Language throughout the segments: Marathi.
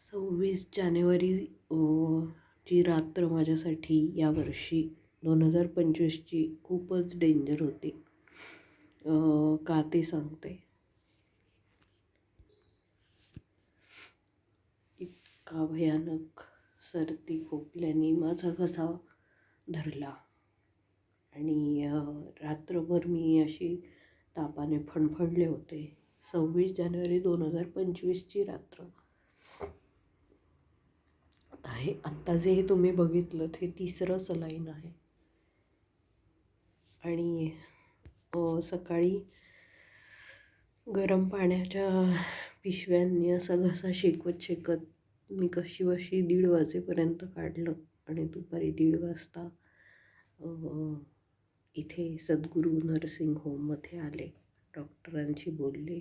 सव्वीस जानेवारी ची रात्र माझ्यासाठी यावर्षी दोन हजार पंचवीसची खूपच डेंजर होती. का ते सांगते? इतका भयानक सर्दी खोकल्याने माझा घसा धरला. आणि रात्रभर मी अशी तापाने फणफणले होते. सव्वीस जानेवारी दोन हजार पंचवीसची रात्र. आता हे आत्ता जे हे तुम्ही बघितलं हे तिसरं सलाईन आहे. आणि सकाळी गरम पाण्याच्या पिशव्यांनी असा घसा शेकवत शेकत मी कशी वशी दीड वाजेपर्यंत काढलं आणि दुपारी दीड वाजता इथे सद्गुरू नर्सिंग होममध्ये आले. डॉक्टरांशी बोलले.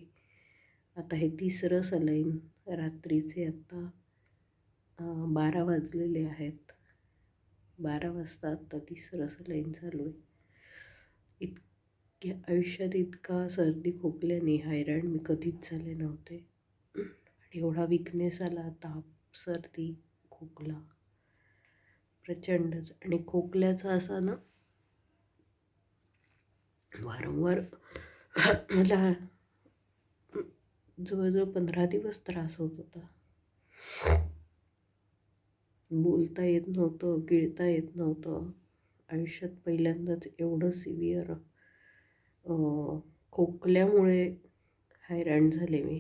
आता हे तिसरं सलाईन रात्रीचे आत्ता बारा वाजलेले आहेत. बारा वाजता आत्ता तिसरं सलाईन चालू आहे. इतक्या आयुष्यात इतका सर्दी खोकल्याने हैराण मी कधीच झाले नव्हते. आणि एवढा विकनेस आला ताप सर्दी खोकला. प्रचंडच. आणि खोकल्याचा असा ना वारंवार मला जवळजवळ पंधरा दिवस त्रास होत होता. बोलता येत नव्हतं गिळता येत नव्हतं. आयुष्यात पहिल्यांदाच एवढं सिवियर खोकल्यामुळे हैराण झाले मी.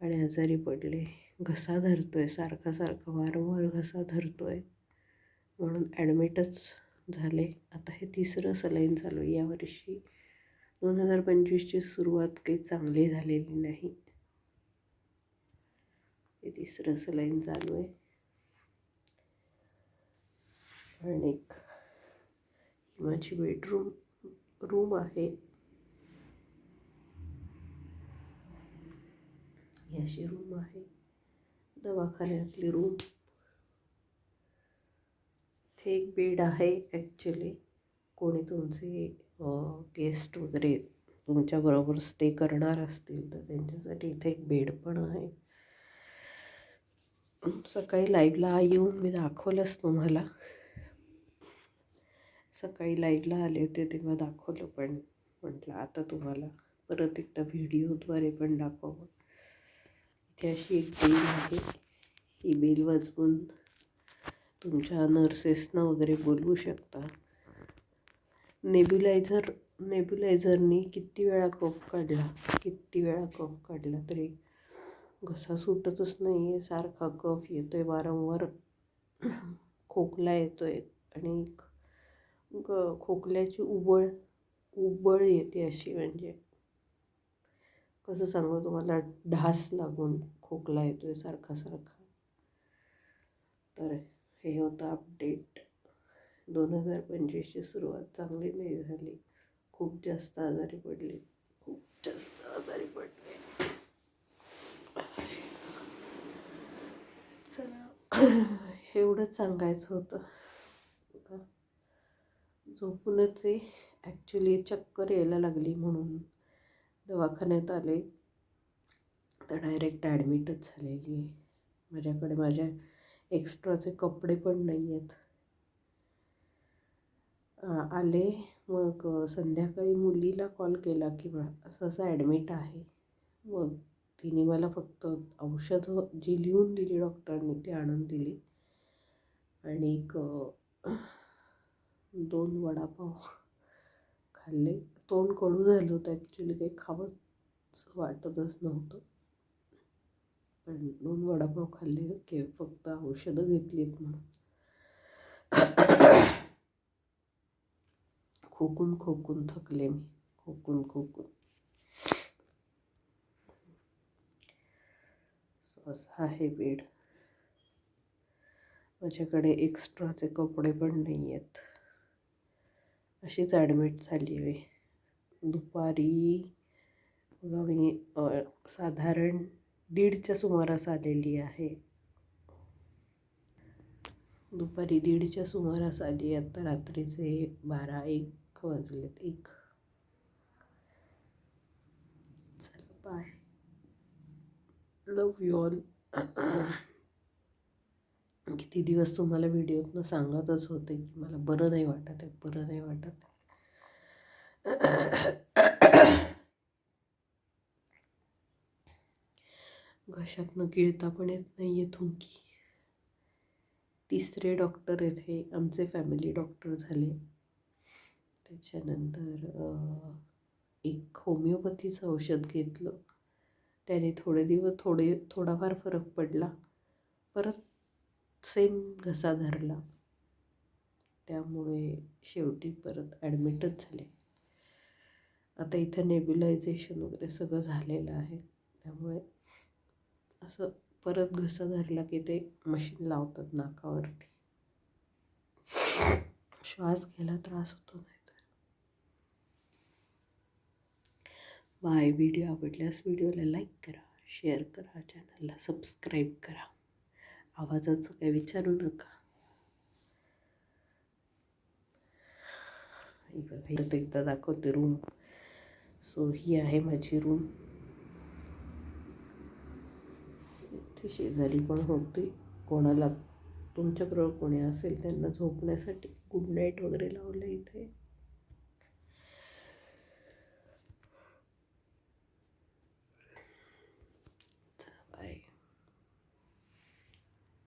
आणि आजारी पडले. घसा धरतो आहे सारखा सारखा वारंवार घसा धरतो आहे म्हणून ॲडमिटच झाले. आता हे तिसरं सलाईन चालू आहे. यावर्षी दोन हजार पंचवीसची सुरुवात काही चांगली झालेली नाही. हे तिसरं सलाईन चालू आहे. आणि एक ही माझी बेडरूम रूम आहे. ही अशी रूम आहे. दवाखान्यातली रूम इथे एक बेड आहे ॲक्च्युली कोणी तुमचे गेस्ट वगैरे तुमच्याबरोबर स्टे करणार असतील तर त्यांच्यासाठी इथे एक बेड पण आहे. सकाळी लाईव्हला येऊन मी दाखवलंच तुम्हाला. सकाळी लाईव्हला आले होते तेव्हा दाखवलं पण. म्हटलं आता तुम्हाला परत एकदा व्हिडिओद्वारे पण दाखवावं. इथे अशी एक बेल आहे. ही बेल वाजवून तुमच्या नर्सेसना वगैरे बोलवू शकता. नेब्युलायझर नेब्युलायझरनी किती वेळा कफ काढला किती वेळा कफ काढला तरी घसा सुटतच नाही आहे सारखा कफ येतो आहे वारंवार खोकला येतो आहे आणि ग खोकल्याची उबळ उबळ येते अशी म्हणजे. कसं सांगू तुम्हाला ढास लागून खोकला येतो आहे सारखा सारखा. तर हे होतं अपडेट दोन हजार पंचवीसची सुरुवात चांगली नाही झाली. खूप जास्त आजारी पडले. खूप जास्त आजारी पडले. चला एवढंच सांगायचं होतं. झोपूनच आहे ॲक्च्युली चक्कर यायला लागली म्हणून दवाखान्यात आले. तर डायरेक्ट ॲडमिटच झालेली. आहे माझ्याकडे माझ्या एक्स्ट्राचे कपडे पण नाही आहेत आले. मग संध्याकाळी मुलीला कॉल केला की बा असं असं ॲडमिट आहे. मग तिने मला फक्त औषधं जी लिहून दिली डॉक्टरांनी ती आणून दिली. आणि एक दोन वडापाव खाल्ले. तोंड कडू झालं होतं ॲक्च्युली काही खावंच वाटतच नव्हतं. पण दोन वडापाव खाल्ले की फक्त औषधं घेतलीत म्हणून. खोकून खोकून थकले मी. खोकून खोकून. असा आहे बेड माझ्याकडे एक्स्ट्राचे कपडे पण नाही आहेत अशीच ॲडमिट झाली आहे. दुपारी बघा मी साधारण दीडच्या सुमारास आलेली आहे. दुपारी दीडच्या सुमारास आली आता रात्रीचे बारा एक वाजलेत. एक. चला बाय लव यू ऑल किती दिवस तुम्हाला व्हिडिओतनं सांगतच होते की मला बरं नाही वाटत आहे बरं नाही वाटत आहे. घशातनं गिळता पण येत नाही आहे थुंकी. तिसरे डॉक्टर आहेत हे आमचे फॅमिली डॉक्टर झाले. त्याच्यानंतर एक होमिओपॅथीचं औषध घेतलं. त्याने थोडे दिवस थोडे थोडाफार फरक पडला. परत सेम घसा धरला. त्यामुळे शेवटी परत ॲडमिटच झाले. आता इथं नेब्युलायझेशन वगैरे सगळं झालेलं आहे. त्यामुळे असं परत घसा धरला की ते मशीन लावतात नाकावरती. श्वास घ्यायला त्रास होतो नाही तर बाय. व्हिडिओ आवडल्यास व्हिडिओला लाईक करा शेअर करा चॅनलला सबस्क्राईब करा. आवाजाचं काही विचारू नका. हे एकदा दाखवते रूम सो ही आहे माझी रूम इथे शेजारी पण होती? कोणाला तुमच्याबरोबर कोणी असेल त्यांना झोपण्यासाठी गुड नाईट वगैरे लावलं इथे.